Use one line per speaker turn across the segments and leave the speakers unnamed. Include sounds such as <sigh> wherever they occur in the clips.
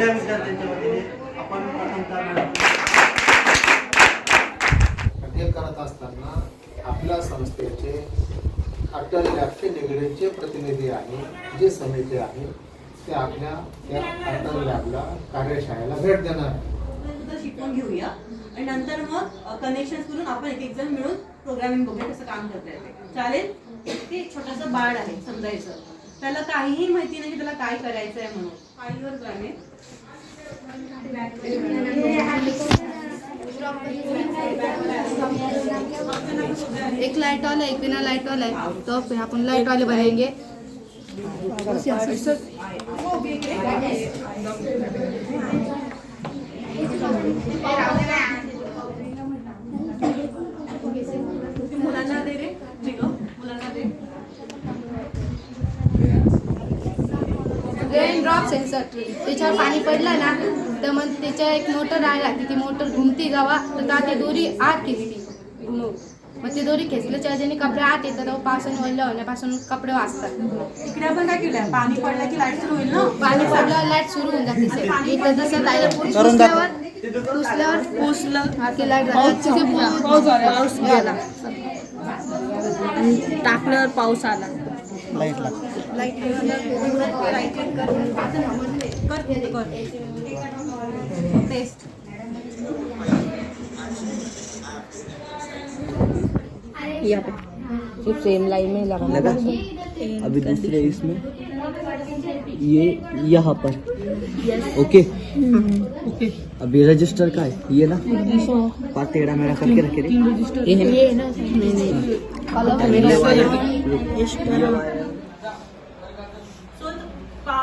सगळ्या विद्यार्थ्यांच्या वतीने आपण प्रथमतः
करत असताना आपल्या संस्थेचे अटल व्याख्य निगडीचे प्रतिनिधी आहे जे समिती आहे ते आपल्या त्या अटल लॅबला कार्यशाळेला भेट देणार
शिकवून घेऊया. आणि नंतर मग कनेक्शन करून आपण एक एक जण मिळून प्रोग्रामिंग बघूया कसं काम करता येते चालेल? ते छोटंसं बाळ आहे समजायचं. त्याला काहीही माहिती नाही की त्याला काय करायचं आहे म्हणून फाईलवर जाणे
एक लाइट वाला है एक बिना लाइट वाला है तो फिर अपन लाइट वाले बनाएंगे. रेन ड्रॉप सेन्सर त्याच्यावर पाणी पडलं ना तर मग त्याच्या एक मोटर आहे राहते ती मोटर घुमती जावा तर त्या ती दोरी आत खेचते घुमव मग ती दोरी खेचल्याच्या ज्याने कपडे आत येतात. पावसाने ओढल्या होण्यापासून कपडे वाचतात.
इकडे आपण काय केलंय? पाणी पडलं की लाइट सुरू होईल ना?
पाणी पडल्यावर लाइट सुरू होऊन जाते. इथं जसं ताईला पुसल्यावर पुसल्यावर पुसलं. की लाइट पाऊस गेला.
टाकल्यावर पाऊस आला.
कर कर टेस्ट
यहाँ पे सिर्फ़ सेम लाइन में लगाना
लगा। अभी दूसरे इसमें। ये यहाँ पर। ओके ओके अभी रजिस्टर का है। ये ना? टेढ़ा मेरा करके रखे रे।
ये है ना?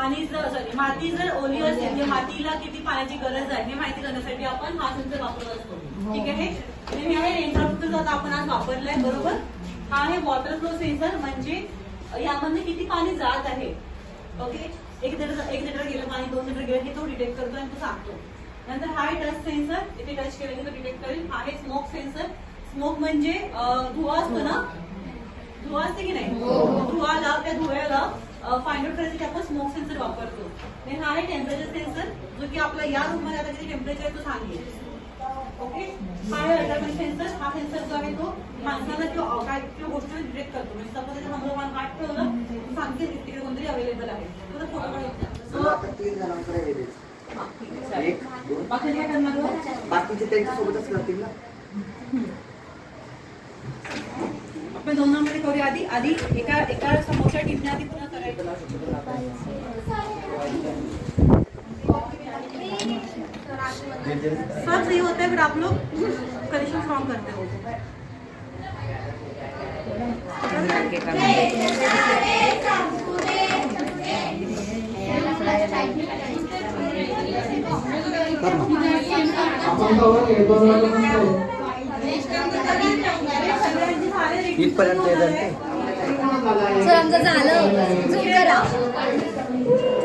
पाणी जर सॉरी माती जर ओली असेल किंवा मातीला किती पाण्याची गरज आहे हे माहिती करण्यासाठी आपण हा सेन्सर वापरत असतो. ठीक आहे? रेनड्रॉपचं आता आपण आज वापरलाय बरोबर? हा आहे वॉटर फ्लो सेन्सर म्हणजे यामध्ये किती पाणी जात आहे? ओके? एक लिटर एक लिटर गेलं पाणी दोन लिटर गेलं हे तो डिटेक्ट करतो आणि तो सांगतो. नंतर हा आहे टच सेन्सर इथे टच केलं की तो डिटेक्ट करेल. हा आहे स्मोक सेन्सर स्मोक म्हणजे धुवा असतो ना? धुवा असते की नाही? धुवाला करायसाठी आपण स्मोक सेन्सर वापरतो. हा आहे टेम्परेचर सेन्सर जो की आपला या रूममध्ये आता किती टेम्परेचर आहे तो सांगेल. ओके हा आहे सेन्सर हा सेन्सर जो आहे तो माणसाला किंवा काय किंवा गोष्टी डिटेक्ट करतो. म्हणजे सपोज त्याच्या हंगोमान काट ठेवलं तर सांगते तिकडे कोणतरी अवेलेबल आहे. तुला फोटो हो?
बाकीचे त्यांच्यासोबतच करतील ना?
दोनांमध्ये करूया आधी. आधी एका एका समोरच्या टीमने आधी पुन्हा करायचं. सब सही होता है फिर आप लोग कनेक्शन रॉन्ग करते हो.
इथपर्यंत येतात
आमचं झालं. झूम करा.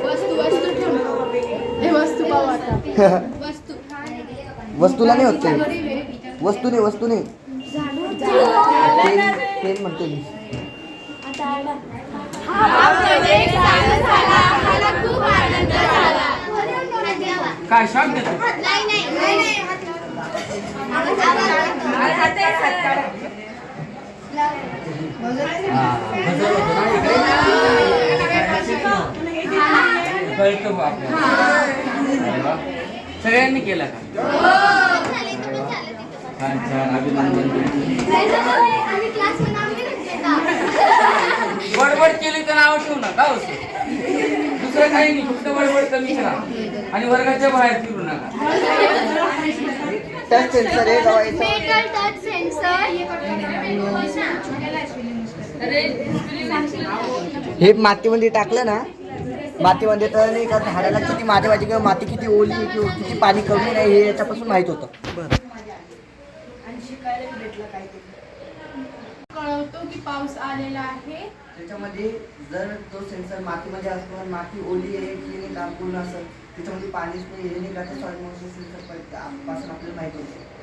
वस्तू वस्तू ठेवू हे वस्तू पाहू आता. <laughs> वस्तू.
वस्तूला नाही होत ते. वस्तू नाही वस्तू नाही. पेन पेन म्हणतो मी.
काय शॉक देतो कळतं बा आपल्याला. सगळ्यांनी केलं का? छान छान. अभिनंदन. बडबड केली तर नाव ठेवू नका हो. दुसरं काही नाही फक्त बडबड कमी करा आणि वर्गाच्या बाहेर फिरू नका.
टच सेन्सर आहे जवळ
मेटल टच सेन्सर
हे मातीमध्ये टाकलं ना मातीमध्ये तर नाही का झाडाला किती माती पाहिजे किंवा माती किती ओली आहे किंवा किती पाणी कमी नाही हे याच्यापासून माहीत होतं. बरं
कळवतो की पाऊस आलेला आहे.
त्याच्यामध्ये जर तो सेन्सर मातीमध्ये असतो आणि माती ओली आहे की नाही का पूर्ण असं त्याच्यामध्ये पाणीच नाही हे नाही का ते सेन्सरपासून आपल्याला माहीत होतं.